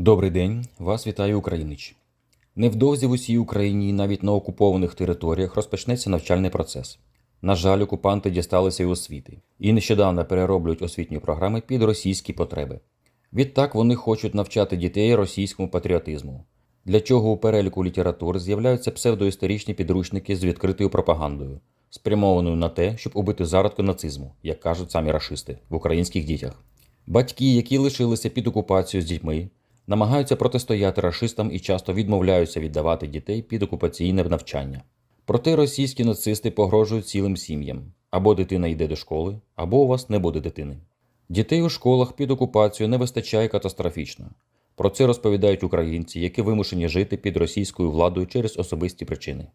Добрий день, вас вітає Українич. Невдовзі в усій Україні навіть на окупованих територіях розпочнеться навчальний процес. На жаль, окупанти дісталися й освіти і нещодавно перероблюють освітні програми під російські потреби. Відтак вони хочуть навчати дітей російському патріотизму, для чого у переліку літератур з'являються псевдоісторичні підручники з відкритою пропагандою, спрямованою на те, щоб убити зародку нацизму, як кажуть самі рашисти, в українських дітях. Батьки, які лишилися під окупацією з дітьми, намагаються протистояти рашистам і часто відмовляються віддавати дітей під окупаційне навчання. Проте російські нацисти погрожують цілим сім'ям: або дитина йде до школи, або у вас не буде дитини. Дітей у школах під окупацією не вистачає катастрофічно. Про це розповідають українці, які вимушені жити під російською владою через особисті причини.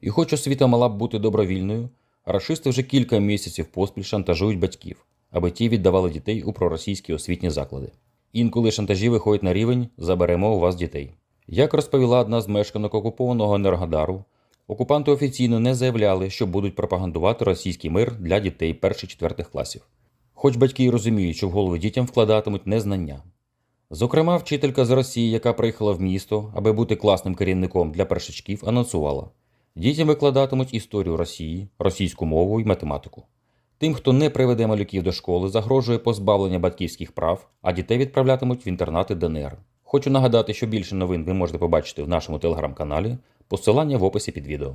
І хоч освіта мала б бути добровільною, рашисти вже кілька місяців поспіль шантажують батьків, аби ті віддавали дітей у проросійські освітні заклади. Інколи шантажі виходять на рівень заберемо у вас дітей. Як розповіла одна з мешканок окупованого Енергодару, окупанти офіційно не заявляли, що будуть пропагандувати російський мир для дітей перших-четвертих класів. Хоч батьки й розуміють, що в голови дітям вкладатимуть незнання. Зокрема, вчителька з Росії, яка приїхала в місто, аби бути класним керівником для першачків, анонсувала: дітям викладатимуть історію Росії, російську мову і математику. Тим, хто не приведе малюків до школи, загрожує позбавлення батьківських прав, а дітей відправлятимуть в інтернати ДНР. Хочу нагадати, що більше новин ви можете побачити в нашому телеграм-каналі, посилання в описі під відео.